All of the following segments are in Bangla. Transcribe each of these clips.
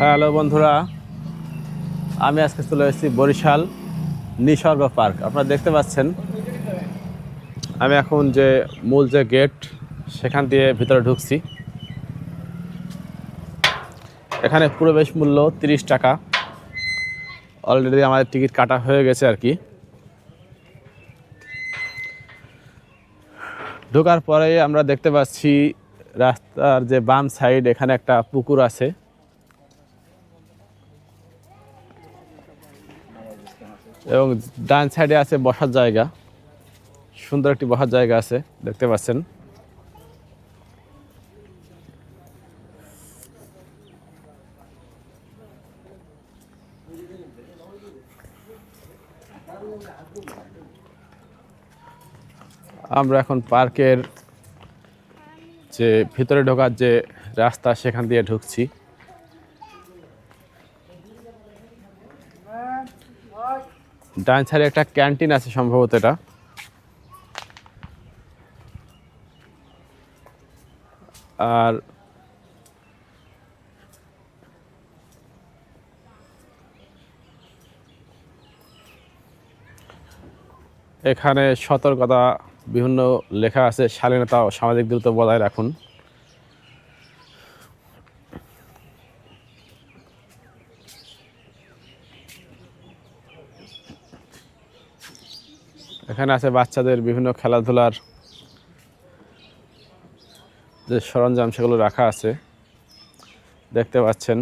হ্যালো বন্ধুরা, আমি আজকে চলে এসেছি বরিশাল নিসর্গ পার্ক। আপনারা দেখতে পাচ্ছেন, আমি এখন যে মূল যে গেট, সেখান দিয়ে ভিতরে ঢুকছি। এখানে প্রবেশ মূল্য তিরিশ টাকা। অলরেডি আমাদের টিকিট কাটা হয়ে গেছে আর কি। ঢোকার পরে আমরা দেখতে পাচ্ছি রাস্তার যে বাম সাইড এখানে একটা পুকুর আছে। এবং ডান সাইডে আছে বসার জায়গা। সুন্দর একটি বসার জায়গা আছে, দেখতে পাচ্ছেন। আমরা এখন পার্কের যে ভিতরে ঢোকার যে রাস্তা, সেখান দিয়ে ঢুকছি। ডান সাইডে একটা ক্যান্টিন আছে সম্ভবত এটা। আর এখানে সতর্কতা বিভিন্ন লেখা আছে, শালীনতা ও সামাজিক দূরত্ব বজায় রাখুন। এখানে আছে বাচ্চাদের বিভিন্ন খেলাধুলার যে সরঞ্জাম, সেগুলো রাখা আছে। দেখতে পাচ্ছেন।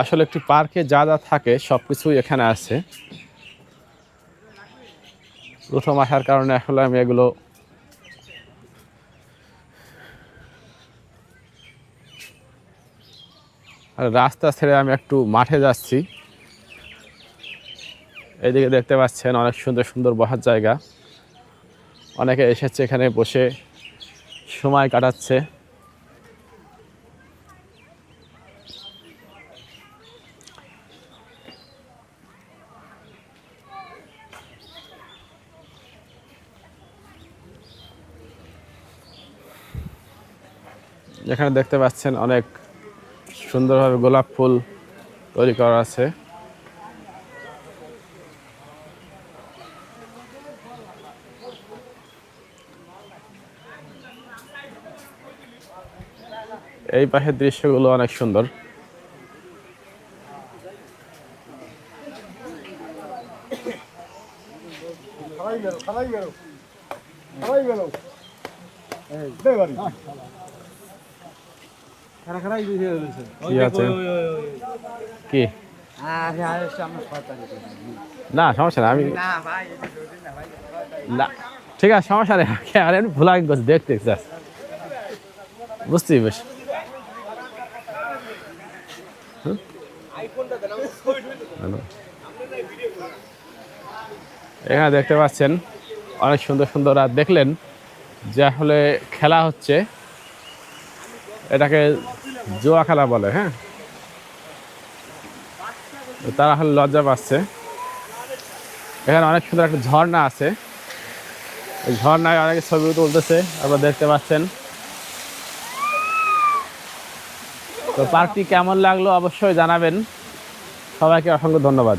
আসলে একটি পার্কে যা যা থাকে সব কিছুই এখানে আছে। প্রথম আসার কারণে আসলে আমি এগুলো আর রাস্তা ছেড়ে আমি একটু মাঠে যাচ্ছি। এইদিকে দেখতে পাচ্ছেন অনেক সুন্দর সুন্দর বসার জায়গা। অনেকে এসেছে এখানে বসে সময় কাটাচ্ছে। এখানে দেখতে পাচ্ছেন অনেক সুন্দরভাবে গোলাপ ফুল তৈরি করা আছে। এই পাশের দৃশ্যগুলো অনেক সুন্দর। কি না, সমস্যা আমি না, ঠিক আছে, সমস্যা নেই করছি, দেখতে বুঝছি বেশ। এখানে দেখতে পাচ্ছেন, অনেক সুন্দর সুন্দর আর দেখলেন যে আসলে খেলা হচ্ছে, এটাকে জুয়া খেলা বলে হ্যাঁ? তারা আসলে লজ্জা পাচ্ছে। এখানে অনেক সুন্দর একটা ঝর্ণা আছে। ঝর্ণায় অনেকে ছবি তুলতেছে, আপনারা দেখতে পাচ্ছেন। তো পার্কটি কেমন লাগল অবশ্যই জানাবেন। সবাইকে অসংখ্য ধন্যবাদ।